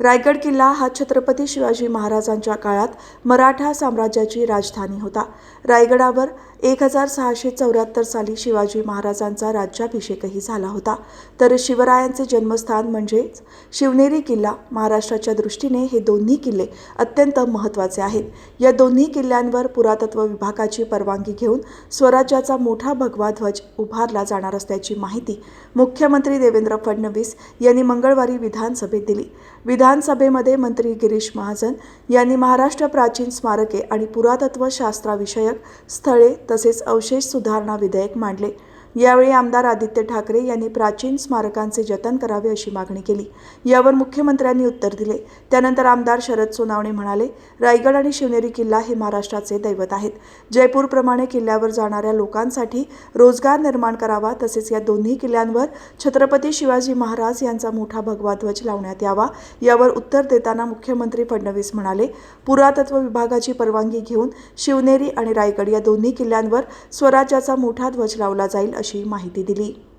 रायगड किल्ला हा छत्रपती शिवाजी महाराजांच्या काळात मराठा साम्राज्याची राजधानी होता. रायगडावर एक हजार सहाशे चौऱ्याहत्तर साली शिवाजी महाराजांचा राज्याभिषेकही झाला होता. तर शिवरायांचे जन्मस्थान म्हणजेच शिवनेरी किल्ला महाराष्ट्राच्या दृष्टीने हे दोन्ही किल्ले अत्यंत महत्त्वाचे आहेत. या दोन्ही किल्ल्यांवर पुरातत्व विभागाची परवानगी घेऊन स्वराज्याचा मोठा भगवा ध्वज उभारला जाणार असल्याची माहिती मुख्यमंत्री देवेंद्र फडणवीस यांनी मंगळवारी विधानसभेत दिली. विधानसभेमध्ये मंत्री गिरीश महाजन यांनी महाराष्ट्र प्राचीन स्मारके आणि पुरातत्व शास्त्राविषयक स्थळे तसेच अवशेष सुधारणा विधेयक मांडले. यावेळी आमदार आदित्य ठाकरे यांनी प्राचीन स्मारकांचे जतन करावे अशी मागणी केली. यावर मुख्यमंत्र्यांनी उत्तर दिले. त्यानंतर आमदार शरद सोनावणे म्हणाले रायगड आणि शिवनेरी किल्ला हे महाराष्ट्राचे दैवत आहेत. जयपूरप्रमाणे किल्ल्यावर जाणाऱ्या लोकांसाठी रोजगार निर्माण करावा तसेच या दोन्ही किल्ल्यांवर छत्रपती शिवाजी महाराज यांचा मोठा भगवा ध्वज लावण्यात यावा यावर उत्तर देताना मुख्यमंत्री फडणवीस म्हणाले पुरातत्व विभागाची परवानगी घेऊन शिवनेरी आणि रायगड या दोन्ही किल्ल्यांवर स्वराज्याचा मोठा ध्वज लावला जाईल अशी माहिती दिली.